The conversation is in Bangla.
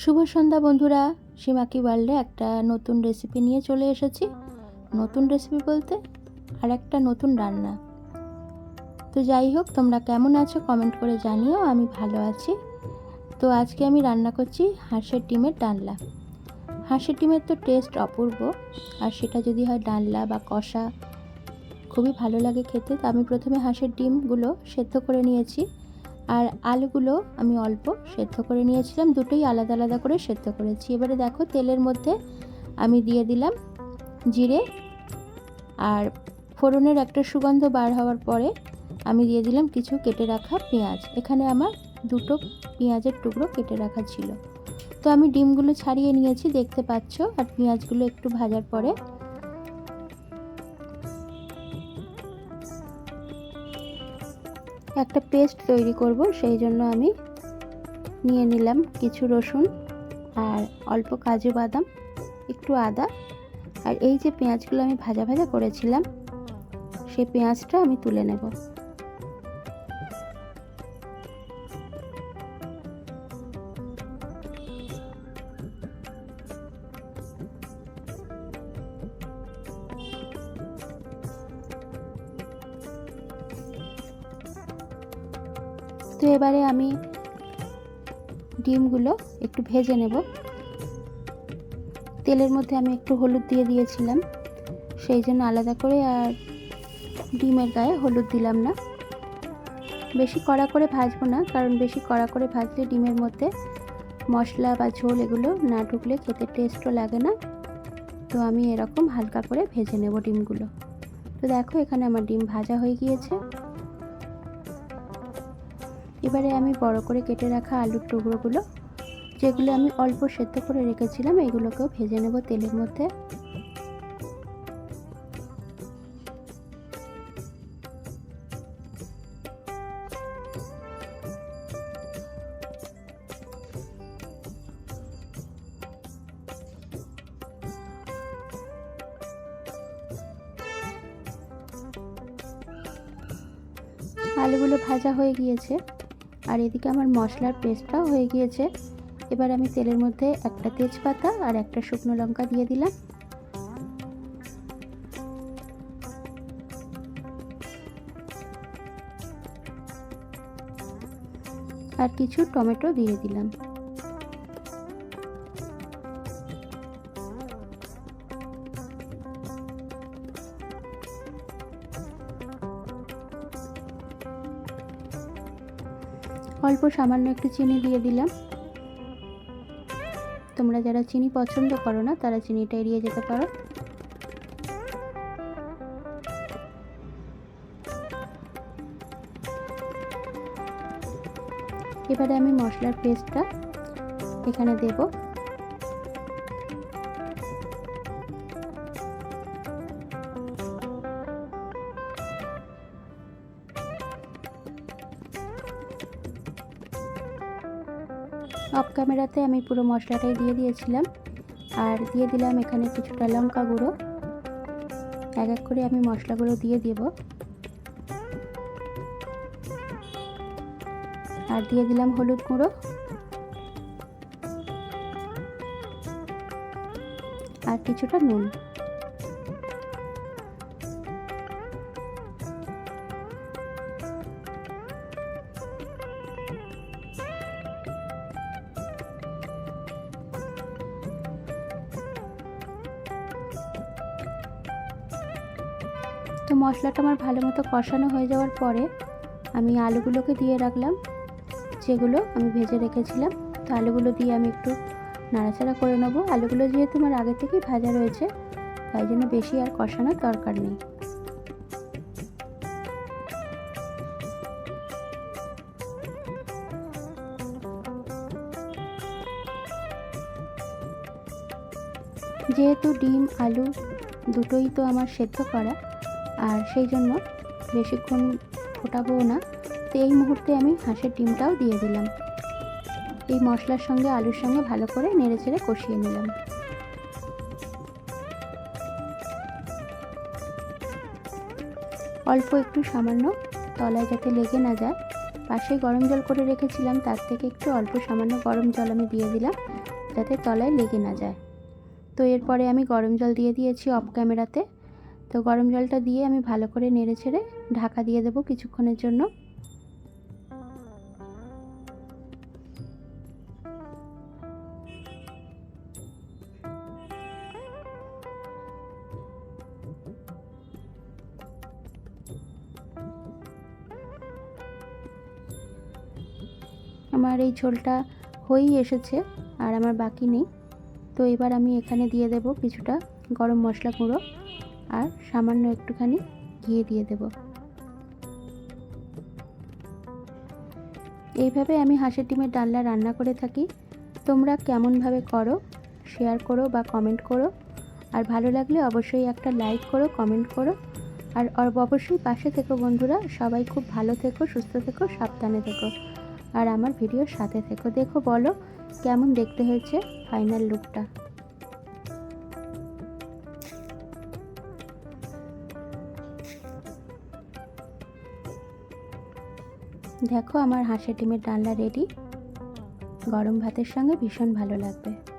শুভ সন্ধ্যা বন্ধুরা। সীমাকি ওয়ার্ল্ডে একটা নতুন রেসিপি নিয়ে চলে এসেছি। নতুন রেসিপি বলতে আর একটা নতুন রান্না। তো যাই হোক, তোমরা কেমন আছো কমেন্ট করে জানিও, আমি ভালো আছি। তো আজকে আমি রান্না করছি হাঁসের ডিমের ডালনা। হাঁসের ডিমের তো টেস্ট অপূর্ব, আর সেটা যদি হয় ডালনা বা কষা, খুবই ভালো লাগে খেতে। তো আমি প্রথমে হাঁসের ডিমগুলো সেদ্ধ করে নিয়েছি। আর আলুগুলো আমি অল্প সেদ্ধ করে নিয়েছিলাম। দুটোই আলাদা আলাদা করে সেদ্ধ করেছি। এবারে দেখো তেলের মধ্যে আমি দিয়ে দিলাম জিরে আর ফোড়নের একটা সুগন্ধ বার হওয়ার পরে আমি দিয়ে দিলাম কিছু কেটে রাখা পেঁয়াজ। এখানে আমার দুটো পেঁয়াজের টুকরো কেটে রাখা ছিল। তো আমি ডিমগুলো ছাড়িয়ে নিয়েছি, দেখতে পাচ্ছ? আর পেঁয়াজগুলো একটু ভাজার পরে একটা পেস্ট তৈরি করব, সেই জন্য আমি নিয়ে নিলাম কিছু রসুন আর অল্প কাজু বাদাম, একটু আদা। আর এই যে পেঁয়াজগুলো আমি ভাজা ভাজা করেছিলাম, সেই পেঁয়াজটা আমি তুলে নেব। তো এবারে আমি ডিমগুলো একটু ভেজে নেব। তেলের মধ্যে আমি একটু হলুদ দিয়ে দিয়েছিলাম, সেই জন্য আলাদা করে আর ডিমের গায়ে হলুদ দিলাম না। বেশি কড়া করে ভাজবো না, কারণ বেশি কড়া করে ভাজলে ডিমের মধ্যে মশলা বা ঝোল এগুলো না ঢুকলে খেতে টেস্টও লাগে না। তো আমি এরকম হালকা করে ভেজে নেব ডিমগুলো। তো দেখো এখানে আমার ডিম ভাজা হয়ে গিয়েছে। এবারে আমি বড় করে কেটে রাখা আলুর টুকরোগুলো, যেগুলো আমি অল্প সেদ্ধ করে রেখেছিলাম, এগুলোকেও ভেজে নেব তেলের মধ্যে। আলুগুলো ভাজা হয়ে গিয়েছে। আর এদিকে আমার মশলার পেস্টটাও হয়ে গিয়েছে। এবার আমি তেলের মধ্যে একটা তেজপাতা আর একটা শুকনো লঙ্কা দিয়ে দিলাম। আর কিছু টমেটো দিয়ে দিলাম। অল্প সামান্য একটু চিনি দিয়ে দিলাম। তোমরা যারা চিনি পছন্দ করো না, তারা চিনিটা এড়িয়ে যেতে পারো। এবারে আমি মশলার পেস্টটা এখানে দেব। অফ ক্যামেরাতে আমি পুরো মশলাটাই দিয়ে দিয়েছিলাম। আর দিয়ে দিলাম এখানে কিছুটা লঙ্কা গুঁড়ো। এক এক করে আমি মশলাগুলো দিয়ে দেব। আর দিয়ে দিলাম হলুদ গুঁড়ো। আর কিছুটা নুন। মশলাটা আমার ভালো মতো কষানো হয়ে যাওয়ার পরে আমি আলুগুলোকে দিয়ে রাখলাম, যেগুলো আমি ভেজে রেখেছিলাম। তো আলুগুলো দিয়ে আমি একটু নাড়াচাড়া করে নেব। আলুগুলো যেহেতু আমার আগে থেকেই ভাজা রয়েছে, তাই জন্য বেশি আর কষানোর দরকার নেই। যেহেতু ডিম, আলু দুটোই তো আমার সেদ্ধ করা আর সেই জন্য বেশিক্ষণ ফোটাবো না। তো এই মুহূর্তে আমি হাঁসের ডিমটাও দিয়ে দিলাম। এই মশলার সঙ্গে আলুর সঙ্গে ভালো করে নেড়ে চেড়ে কষিয়ে নিলাম। অল্প একটু সামান্য তলায় যাতে লেগে না যায়। পাশে গরম জল করে রেখেছিলাম, তার থেকে একটু অল্প সামান্য গরম জল আমি দিয়ে দিলাম, যাতে তলায় লেগে না যায়। তো এরপরে আমি গরম জল দিয়ে দিয়েছি অফ ক্যামেরাতে। তো গরম জলটা দিয়ে আমি ভালো করে নেড়ে ছেড়ে ঢাকা দিয়ে দেবো কিছুক্ষণের জন্য। আমার এই ঝোলটা হয়েই এসেছে আর আমার বাকি নেই। তো এবার আমি এখানে দিয়ে দেব কিছুটা গরম মশলা গুঁড়ো। আর সামান্য একটুখানি ঘি দিয়ে দেব। এইভাবে আমি হাঁসের ডিমের ডালনা রান্না করে থাকি। তোমরা কেমনভাবে করো শেয়ার করো বা কমেন্ট করো। আর ভালো লাগলে অবশ্যই একটা লাইক করো কমেন্ট করো। আর অবশ্যই পাশে থেকো বন্ধুরা, সবাই খুব ভালো থেকো, সুস্থ থেকো, সাবধানে থেকো। আর আমার ভিডিওর সাথে থেকো। দেখো বলো, কেমন দেখতে হয়েছে ফাইনাল লুকটা দেখো আমার হাঁসের ডিমের ডালনা রেডি গরম ভাতের সঙ্গে ভীষণ ভালো লাগবে।